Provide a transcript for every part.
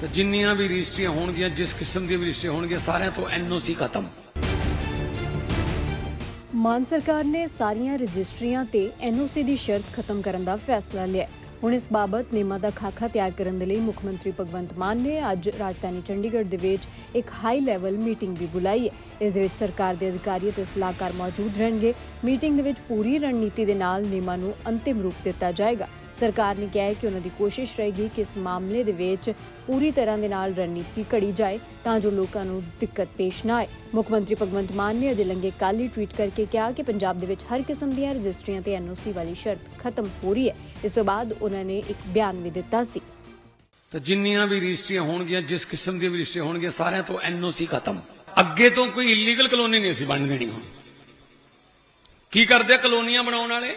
ਤੇ ਜਿੰਨੀਆਂ ਵੀ ਰਜਿਸਟਰੀਆਂ ਹੋਣਗੀਆਂ, ਜਿਸ ਕਿਸਮ ਦੀਆਂ ਵੀ ਰਜਿਸਟਰੀਆਂ ਹੋਣਗੀਆਂ, ਸਾਰਿਆਂ ਤੋਂ ਐਨਓਸੀ ਖਤਮ। ਮਾਨ ਸਰਕਾਰ ਨੇ ਸਾਰੀਆਂ ਰਜਿਸਟਰੀਆਂ ਤੇ ਐਨਓਸੀ ਦੀ ਸ਼ਰਤ ਖਤਮ ਕਰਨ ਦਾ ਫੈਸਲਾ ਲਿਆ ਹੁਣ ਇਸ ਬਾਬਤ ਨਿਯਮਾਂ ਦਾ ਖਾਕਾ ਤਿਆਰ ਕਰਨ ਦੇ ਲਈ ਮੁੱਖ ਮੰਤਰੀ ਭਗਵੰਤ ਮਾਨ ਨੇ ਅੱਜ ਰਾਜਧਾਨੀ ਚੰਡੀਗੜ੍ਹ ਦੇ ਵਿੱਚ ਇੱਕ ਹਾਈ ਲੈਵਲ ਮੀਟਿੰਗ ਵੀ ਬੁਲਾਈ ਹੈ। ਇਸ ਦੇ ਵਿੱਚ ਸਰਕਾਰ ਦੇ ਅਧਿਕਾਰੀ ਅਤੇ ਸਲਾਹਕਾਰ ਮੌਜੂਦ ਰਹਿਣਗੇ। ਮੀਟਿੰਗ ਦੇ ਵਿੱਚ ਪੂਰੀ ਰਣਨੀਤੀ ਦੇ ਨਾਲ ਨਿਯਮਾਂ ਨੂੰ ਅੰਤਿਮ ਰੂਪ ਦਿੱਤਾ ਜਾਏਗਾ। ਸਰਕਾਰ ਨੇ ਕਿਹਾ ਹੈ ਕਿ ਉਹਨਾਂ ਦੀ ਕੋਸ਼ਿਸ਼ ਰਹੇਗੀ ਕਿ ਇਸ ਮਾਮਲੇ ਦੇ ਵਿੱਚ ਪੂਰੀ ਤਰ੍ਹਾਂ ਦੇ ਨਾਲ ਰਣਨੀਤੀ ਘੜੀ ਜਾਏ ਤਾਂ ਜੋ ਲੋਕਾਂ ਨੂੰ ਦਿੱਕਤ ਪੇਸ਼ ਨਾ ਆਏ। ਮੁੱਖ ਮੰਤਰੀ ਭਗਵੰਤ ਮਾਨ ਨੇ ਅਜੇ ਲੰਗੇ ਕੱਲ੍ਹ ਹੀ ਟਵੀਟ ਕਰਕੇ ਕਿਹਾ ਕਿ ਪੰਜਾਬ ਦੇ ਵਿੱਚ ਹਰ ਕਿਸਮ ਦੀਆਂ ਰਜਿਸਟਰੀਆਂ ਤੇ ਐਨਓਸੀ ਵਾਲੀ ਸ਼ਰਤ ਖਤਮ ਹੋ ਰਹੀ ਹੈ। ਇਸ ਤੋਂ ਬਾਅਦ ਉਹਨਾਂ ਨੇ ਇੱਕ ਬਿਆਨ ਵੀ ਦਿੱਤਾ ਸੀ। ਤੇ ਜਿੰਨੀਆਂ ਵੀ ਰਜਿਸਟਰੀਆਂ ਹੋਣਗੀਆਂ, ਜਿਸ ਕਿਸਮ ਦੀਆਂ ਵੀ ਰਜਿਸਟਰੀਆਂ ਹੋਣਗੀਆਂ, ਸਾਰਿਆਂ ਤੋਂ ਐਨਓਸੀ ਖਤਮ। ਅੱਗੇ ਤੋਂ ਕੋਈ ਇਲੀਗਲ ਕਲੋਨੀ ਨਹੀਂ ਅਸੀਂ ਬਣ ਦੇਣੀ ਹੁਣ। ਕੀ ਕਰਦੇ ਕਲੋਨੀਆਂ ਬਣਾਉਣ ਵਾਲੇ?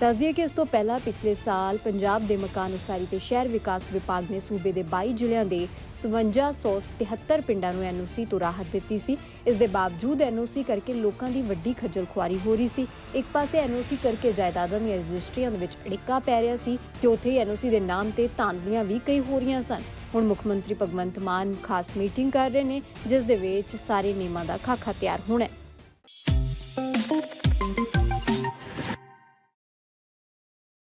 ਦੱਸ ਦਈਏ ਕਿ ਇਸ ਤੋਂ ਪਹਿਲਾਂ ਪਿਛਲੇ ਸਾਲ ਪੰਜਾਬ ਦੇ ਮਕਾਨ ਉਸਾਰੀ ਤੇ ਸ਼ਹਿਰ ਵਿਕਾਸ ਵਿਭਾਗ ਨੇ ਸੂਬੇ ਦੇ 22 ਜ਼ਿਲ੍ਹਿਆਂ ਦੇ 5773 ਪਿੰਡਾਂ ਨੂੰ ਐਨਓਸੀ ਤੋਂ ਰਾਹਤ ਦਿੱਤੀ ਸੀ। ਇਸ ਦੇ ਬਾਵਜੂਦ ਐਨਓਸੀ ਕਰਕੇ ਲੋਕਾਂ ਦੀ ਵੱਡੀ ਖੱਜਲ ਖੁਆਰੀ ਹੋ ਰਹੀ ਸੀ। ਇੱਕ ਪਾਸੇ ਐਨਓਸੀ ਕਰਕੇ ਜਾਇਦਾਦਾਂ ਦੀਆਂ ਰਜਿਸਟਰੀਆਂ ਦੇ ਵਿੱਚ ਅੜਿੱਕਾ ਪੈ ਰਿਹਾ ਸੀ ਤੇ ਉੱਥੇ ਹੀ ਐਨਓਸੀ ਦੇ ਨਾਮ ਤੇ ਧਾਂਦਲੀਆਂ ਵੀ ਕਈ ਹੋ ਰਹੀਆਂ ਸਨ। ਹੁਣ ਮੁੱਖ ਮੰਤਰੀ ਭਗਵੰਤ ਮਾਨ ਖਾਸ ਮੀਟਿੰਗ ਕਰ ਰਹੇ ਨੇ, ਜਿਸ ਦੇ ਵਿੱਚ ਸਾਰੇ ਨਿਯਮਾਂ ਦਾ ਖਾਕਾ ਤਿਆਰ ਹੋਣਾ ਹੈ।